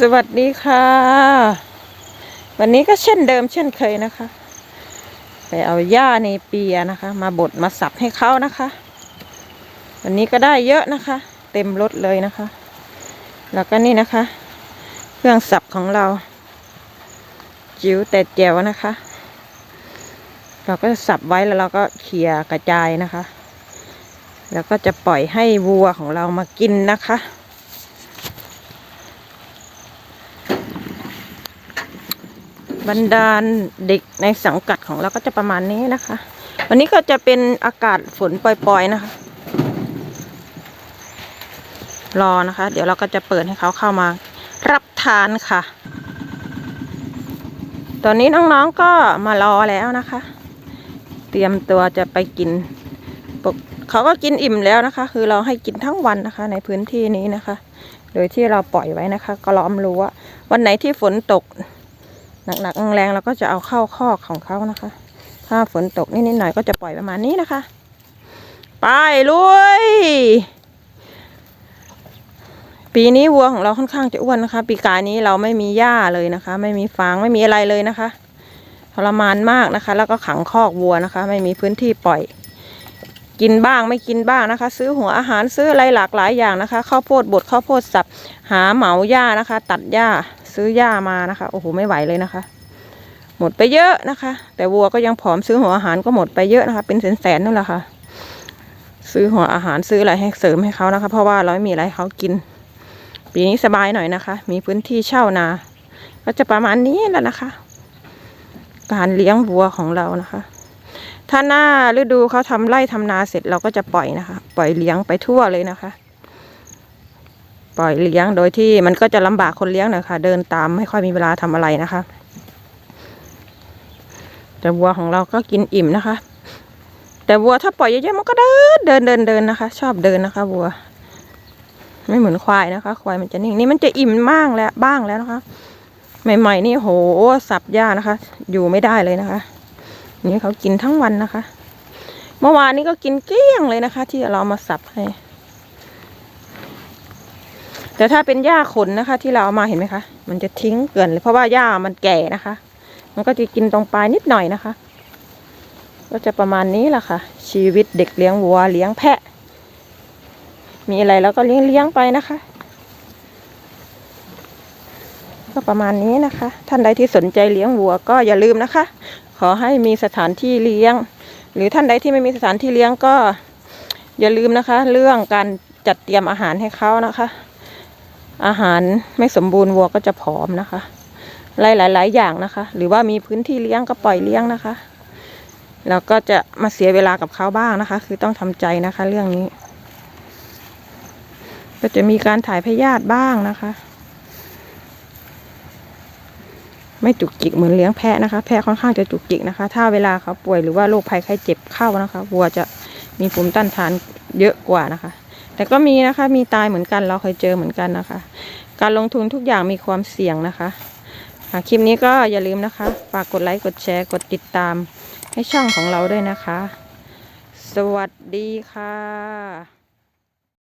สวัสดีค่ะ วันนี้ก็เช่นเดิมเช่นเคยนะคะ ไปเอาหญ้าในเปียนะคะ มาบดมาสับให้เขานะคะ วันนี้ก็ได้เยอะนะคะ เต็มรถเลยนะคะ แล้วก็นี่นะคะ เครื่องสับของเรา จิ๋วแต่แจ๋วนะคะ เราก็จะสับไว้แล้วเราก็เขี่ยกระจายนะคะ แล้วก็จะปล่อยให้วัวของเรามากินนะคะ บรรดาลเด็กในสังกัดของเราก็จะประมาณนี้นะคะ วันนี้ก็จะเป็นอากาศฝนปล่อยๆนะคะ รอนะคะ เดี๋ยวเราก็จะเปิดให้เขาเข้ามารับทานค่ะ ตอนนี้น้องๆก็มารอแล้วนะคะ เตรียมตัวจะไปกินปกเขาก็กินอิ่มแล้วนะคะ คือเราให้กินทั้งวันนะคะ ในพื้นที่นี้นะคะ โดยที่เราปล่อยไว้นะคะ ก็ล้อมรั้ววันไหนที่ฝนตก หนักๆแรงๆเราก็จะเอาเข้าคอกของเขานะคะ ถ้าฝนตกนิดๆหน่อยก็จะปล่อยประมาณนี้นะคะ ไปลุย ปีนี้วัวของเราค่อนข้างจะอ้วนนะคะ ปีกายนี้เราไม่มีหญ้าเลยนะคะ ไม่มีฟางไม่มีอะไรเลยนะคะทรมานมากนะคะ แล้วก็ขังคอกวัวนะคะ ไม่มีพื้นที่ปล่อย กินบ้างไม่กินบ้างนะคะ ซื้อหัวอาหารซื้ออะไรหลากหลายอย่างนะคะข้าวโพดบดข้าวโพดสับหาเหมาหญ้านะคะ ตัดหญ้า ซื้อหญ้ามานะคะ โอ้โหไม่ไหวเลยนะคะ หมดไปเยอะนะคะ แต่วัวก็ยังผอมซื้อหัวอาหารก็หมดไปเยอะนะคะ เป็นแสนๆนั่นแหละค่ะ ซื้อหัวอาหารซื้ออะไรให้เสริมให้เขานะคะ เพราะว่าเราไม่มีอะไรเขากิน ปีนี้สบายหน่อยนะคะ มีพื้นที่เช่านา ก็จะประมาณนี้แหละนะคะ การเลี้ยงวัวของเรานะคะถ้าหน้าฤดูเขาทำไร่ทำนาเสร็จเราก็จะปล่อยนะคะ ปล่อยเลี้ยงไปทั่วเลยนะคะ ปล่อยเลี้ยงโดยที่มันก็จะลำบากคนเลี้ยงหน่อยค่ะ เดินตามไม่ค่อยมีเวลาทำอะไรนะคะ แต่วัวของเราก็กินอิ่มนะคะ แต่วัวถ้าปล่อยเยอะๆมันก็เดินเดินเดินเดินนะคะ ชอบเดินนะคะวัว ไม่เหมือนควายนะคะ ควายมันจะนิ่งนี่มันจะอิ่มมากแล้วบ้างแล้วนะคะ ใหม่ๆนี่โหสับหญ้านะคะ อยู่ไม่ได้เลยนะคะนี่เขากินทั้งวันนะคะ เมื่อวานนี้ก็กินเกลี้ยงเลยนะคะ ที่เรามาสับให้ แต่ถ้าเป็นหญ้าขนนะคะ ที่เราเอามาเห็นไหมคะ มันจะทิ้งเกลื่อนเลยเพราะว่าหญ้ามันแก่นะคะ มันก็จะกินตรงปลายนิดหน่อยนะคะ ก็จะประมาณนี้แหละค่ะ ชีวิตเด็กเลี้ยงวัวเลี้ยงแพะ มีอะไรแล้วก็เลี้ยงเลี้ยงไปนะคะ ก็ประมาณนี้นะคะ ท่านใดที่สนใจเลี้ยงวัวก็อย่าลืมนะคะ ขอให้มีสถานที่เลี้ยง หรือท่านใดที่ไม่มีสถานที่เลี้ยงก็ อย่าลืมนะคะ เรื่องการจัดเตรียมอาหารให้เขานะคะ อาหารไม่สมบูรณ์วัวก็จะผอมนะคะหลายหลายอย่างนะคะ หรือว่ามีพื้นที่เลี้ยงก็ปล่อยเลี้ยงนะคะแล้วก็จะมาเสียเวลากับเขาบ้างนะคะ คือต้องทำใจนะคะ เรื่องนี้ ก็จะมีการถ่ายพยาธิบ้างนะคะ ไม่จุกจิกเหมือนเลี้ยงแพะนะคะ แพะค่อนข้างจะจุกจิกนะคะ ถ้าเวลาเขาป่วยหรือว่าโรคภัยไข้เจ็บเข้านะคะวัวจะมีภูมิต้านทานเยอะกว่านะคะ แต่ก็มีนะคะ มีตายเหมือนกันเราเคยเจอเหมือนกันนะคะ การลงทุนทุกอย่างมีความเสี่ยงนะคะค่ะคลิปนี้ก็อย่าลืมนะคะ ฝากกดไลค์กดแชร์กดติดตามให้ช่องของเราด้วยนะคะ สวัสดีค่ะ